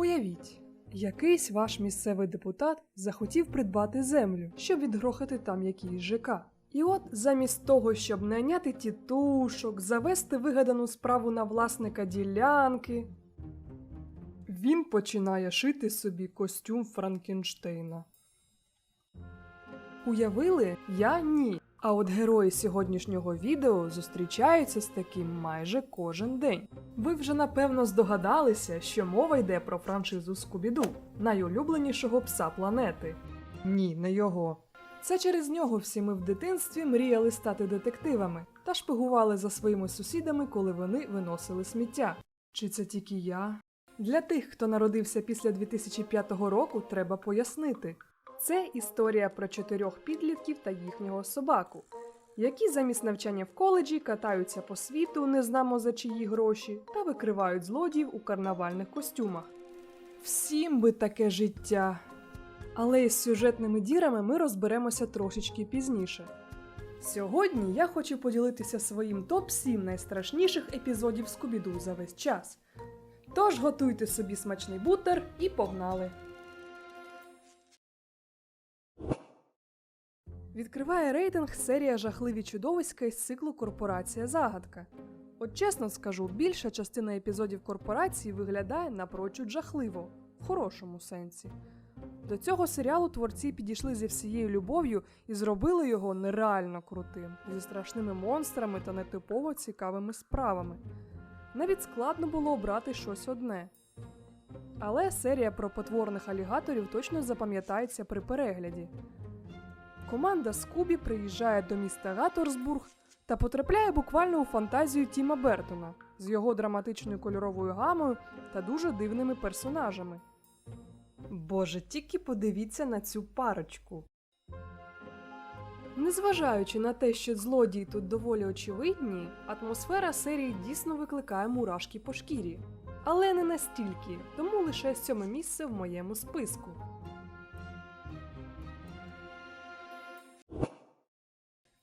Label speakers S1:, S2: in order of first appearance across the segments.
S1: Уявіть, якийсь ваш місцевий депутат захотів придбати землю, щоб відгрохати там якийсь ЖК. І от замість того, щоб найняти тітушок, завести вигадану справу на власника ділянки, він починає шити собі костюм Франкенштейна. Уявили? Я ні. А от герої сьогоднішнього відео зустрічаються з таким майже кожен день. Ви вже напевно здогадалися, що мова йде про франшизу Скубіду, найулюбленішого пса планети. Ні, не його. Це через нього всі ми в дитинстві мріяли стати детективами та шпигували за своїми сусідами, коли вони виносили сміття. Чи це тільки я? Для тих, хто народився після 2005 року, треба пояснити. Це історія про чотирьох підлітків та їхнього собаку, які замість навчання в коледжі катаються по світу, не знамо за чиї гроші, та викривають злодіїв у карнавальних костюмах. Всім би таке життя. Але із сюжетними дірами ми розберемося трошечки пізніше. Сьогодні я хочу поділитися своїм топ-7 найстрашніших епізодів Скубіду за весь час. Тож готуйте собі смачний бутер і погнали! Відкриває рейтинг серія жахливі чудовиська із циклу Корпорація Загадка. От чесно скажу, більша частина епізодів корпорації виглядає напрочуд жахливо, в хорошому сенсі. До цього серіалу творці підійшли зі всією любов'ю і зробили його нереально крутим, зі страшними монстрами та нетипово цікавими справами. Навіть складно було обрати щось одне. Але серія про потворних алігаторів точно запам'ятається при перегляді. Команда Скубі приїжджає до міста Гаторсбург та потрапляє буквально у фантазію Тіма Бертона з його драматичною кольоровою гамою та дуже дивними персонажами. Боже, тільки подивіться на цю парочку. Незважаючи на те, що злодії тут доволі очевидні, атмосфера серії дійсно викликає мурашки по шкірі. Але не настільки, тому лише сьоме місце в моєму списку.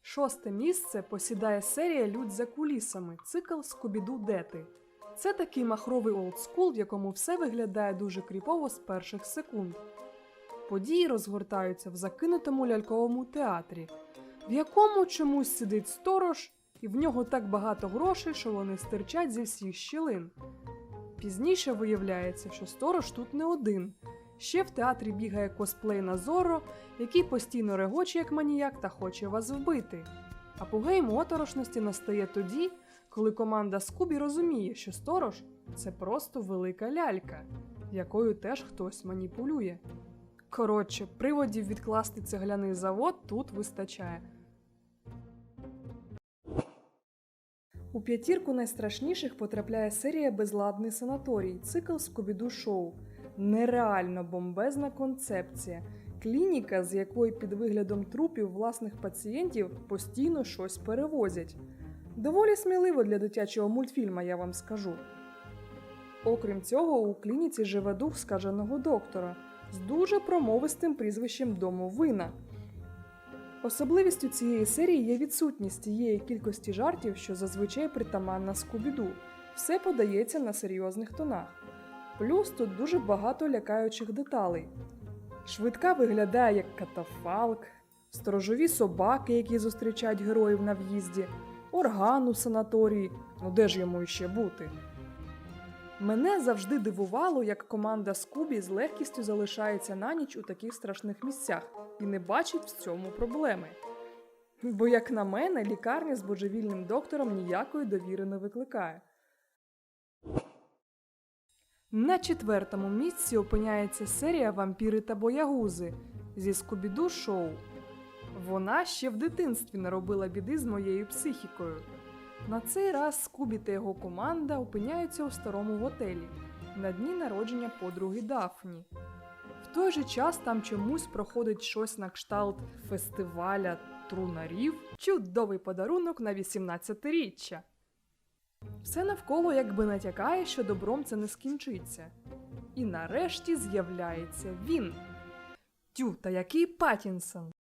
S1: Шосте місце посідає серія Людь за кулісами, цикл Скубіду Дети. Це такий махровий олдскул, в якому все виглядає дуже кріпово з перших секунд. Події розгортаються в закинутому ляльковому театрі, в якому чомусь сидить сторож, і в нього так багато грошей, що вони стирчать зі всіх щілин. Пізніше виявляється, що сторож тут не один. Ще в театрі бігає косплей на Зоро, який постійно регоче як маніяк та хоче вас вбити. Апогей моторошності настає тоді, коли команда Скубі розуміє, що сторож це просто велика лялька, якою теж хтось маніпулює. Коротше, приводів відкласти цегляний завод тут вистачає. У п'ятірку найстрашніших потрапляє серія Безладний санаторій, цикл Скубіду Шоу. Нереально бомбезна концепція. Клініка, з якої під виглядом трупів власних пацієнтів постійно щось перевозять. Доволі сміливо для дитячого мультфільма, я вам скажу. Окрім цього, у клініці живе дух скаженого доктора з дуже промовистим прізвищем дому вина. Особливістю цієї серії є відсутність тієї кількості жартів, що зазвичай притаманна Скубіду. Все подається на серйозних тонах. Плюс тут дуже багато лякаючих деталей. Швидка виглядає як катафалк, сторожові собаки, які зустрічають героїв на в'їзді, орган у санаторії, ну де ж йому іще бути. Мене завжди дивувало, як команда Скубі з легкістю залишається на ніч у таких страшних місцях і не бачить в цьому проблеми. Бо, як на мене, лікарня з божевільним доктором ніякої довіри не викликає. На четвертому місці опиняється серія Вампіри та боягузи зі Скубіду Шоу. Вона ще в дитинстві наробила біди з моєю психікою. На цей раз Скубі та його команда опиняються у старому готелі на дні народження подруги Дафні. В той же час там чомусь проходить щось на кшталт фестиваля трунарів, чудовий подарунок на 18-річчя. Все навколо якби натякає, що добром це не скінчиться. І нарешті з'являється він. Тю, та який Патінсон.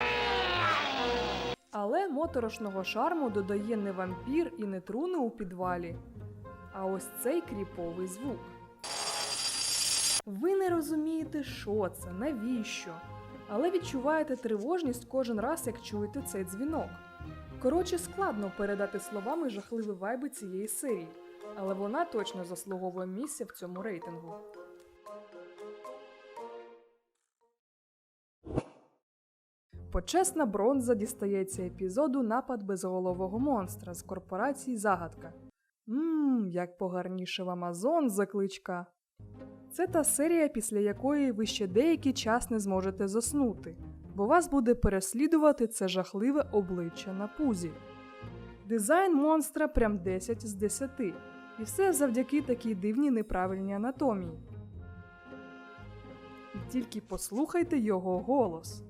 S1: Але моторошного шарму додає не вампір і не труни у підвалі, а ось цей кріповий звук. Ви не розумієте, що це, навіщо, але відчуваєте тривожність кожен раз, як чуєте цей дзвінок. Коротше, складно передати словами жахливі вайби цієї серії, але вона точно заслуговує місця в цьому рейтингу. Почесна бронза дістається епізоду Напад безголового монстра з корпорації Загадка. Ммм, як погарнішив Амазон закличка. Це та серія, після якої ви ще деякий час не зможете заснути, бо вас буде переслідувати це жахливе обличчя на пузі. Дизайн монстра прям 10 з 10. І все завдяки такій дивній неправильній анатомії. І тільки послухайте його голос.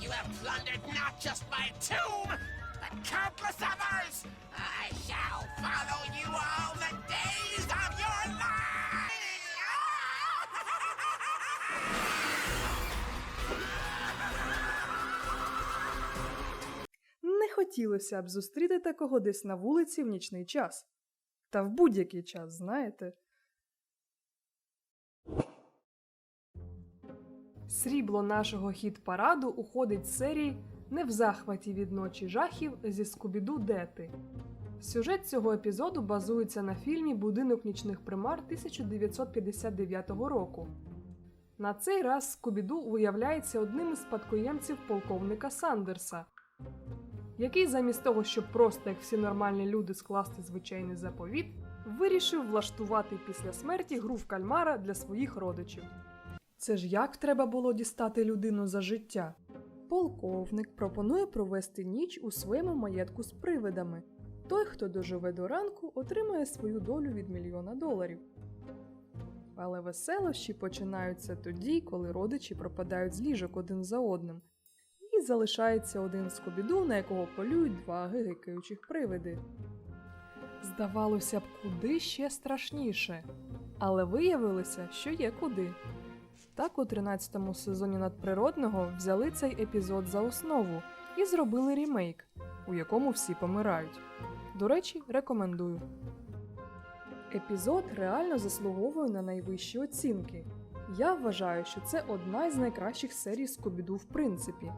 S2: I shall follow you all.
S1: Хотілося б зустріти такого десь на вулиці в нічний час. Та в будь-який час, знаєте. Срібло нашого хіт-параду уходить з серії Не в захваті від ночі жахів зі Скубіду Дети. Сюжет цього епізоду базується на фільмі Будинок нічних примар 1959 року. На цей раз Скубіду виявляється одним із спадкоємців полковника Сандерса, який замість того, щоб просто як всі нормальні люди скласти звичайний заповіт, вирішив влаштувати після смерті гру в кальмара для своїх родичів. Це ж як треба було дістати людину за життя? Полковник пропонує провести ніч у своєму маєтку з привидами. Той, хто доживе до ранку, отримає свою долю від мільйона доларів. Але веселощі починаються тоді, коли родичі пропадають з ліжок один за одним, і залишається один скобіду, на якого полюють два гигикаючих привиди. Здавалося б, куди ще страшніше. Але виявилося, що є куди. Так у 13-му сезоні надприродного взяли цей епізод за основу і зробили рімейк, у якому всі помирають. До речі, рекомендую. Епізод реально заслуговує на найвищі оцінки. Я вважаю, що це одна із найкращих серій Скобіду в принципі.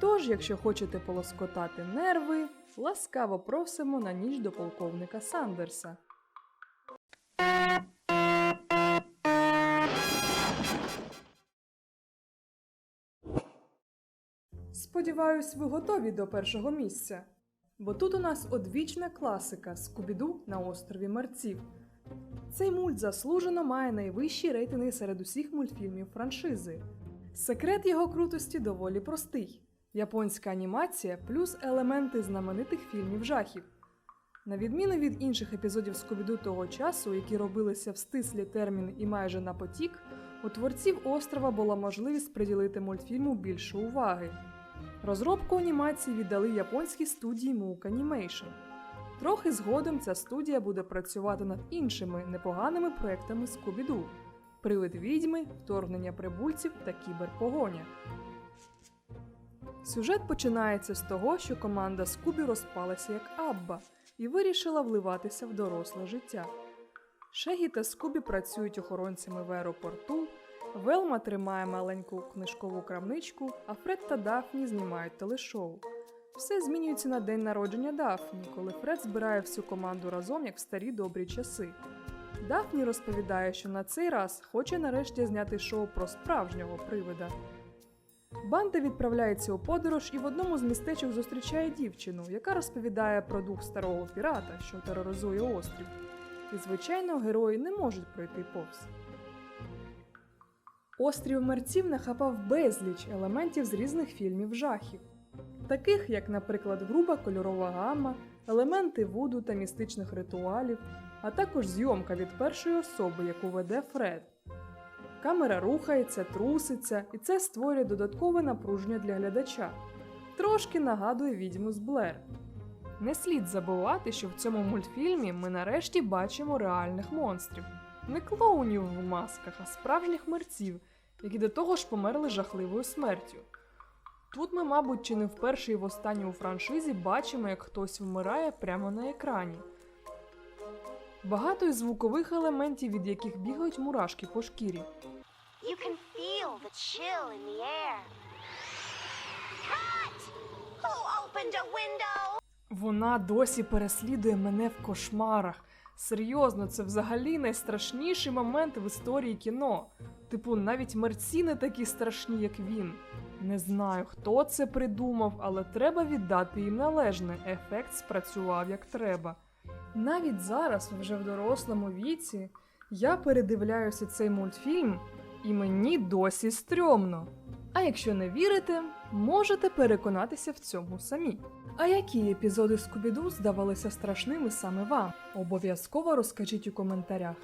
S1: Тож, якщо хочете полоскотати нерви, ласкаво просимо на ніч до полковника Сандерса. Сподіваюсь, ви готові до першого місця. Бо тут у нас одвічна класика Скубіду на острові мерців. Цей мульт заслужено має найвищі рейтинги серед усіх мультфільмів франшизи. Секрет його крутості доволі простий: японська анімація плюс елементи знаменитих фільмів жахів. На відміну від інших епізодів Скубіду того часу, які робилися в стислі терміни і майже на потік, у творців острова була можливість приділити мультфільму більше уваги. Розробку анімації віддали японській студії Mook Animation. Трохи згодом ця студія буде працювати над іншими непоганими проектами Скубіду Привид відьми, вторгнення прибульців та кіберпогоня. Сюжет починається з того, що команда Скубі розпалася як Абба і вирішила вливатися в доросле життя. Шегі та Скубі працюють охоронцями в аеропорту, Велма тримає маленьку книжкову крамничку, а Фред та Дафні знімають телешоу. Все змінюється на день народження Дафні, коли Фред збирає всю команду разом, як в старі добрі часи. Дафні розповідає, що на цей раз хоче нарешті зняти шоу про справжнього привида. Банда відправляється у подорож і в одному з містечок зустрічає дівчину, яка розповідає про дух старого пірата, що тероризує острів. І, звичайно, герої не можуть пройти повз. Острів мерців нахапав безліч елементів з різних фільмів жахів, таких як, наприклад, груба кольорова гамма, елементи вуду та містичних ритуалів, а також зйомка від першої особи, яку веде Фред. Камера рухається, труситься, і це створює додаткове напруження для глядача. Трошки нагадує відьму з Блер. Не слід забувати, що в цьому мультфільмі ми нарешті бачимо реальних монстрів. Не клоунів в масках, а справжніх мерців, які до того ж померли жахливою смертю. Тут ми, мабуть, чи не вперше і востаннє у франшизі бачимо, як хтось вмирає прямо на екрані. Багато із звукових елементів, від яких бігають мурашки по шкірі.
S3: You can feel the chill in the air. Cut! Who opened a window?
S1: Вона досі переслідує мене в кошмарах. Серйозно, це взагалі найстрашніший момент в історії кіно. Типу, навіть мерці не такі страшні, як він. Не знаю, хто це придумав, але треба віддати їм належне. Ефект спрацював як треба. Навіть зараз, вже в дорослому віці, я передивляюся цей мультфільм, і мені досі стрьомно. А якщо не вірите, можете переконатися в цьому самі. А які епізоди Скубіду здавалися страшними саме вам? Обов'язково розкажіть у коментарях.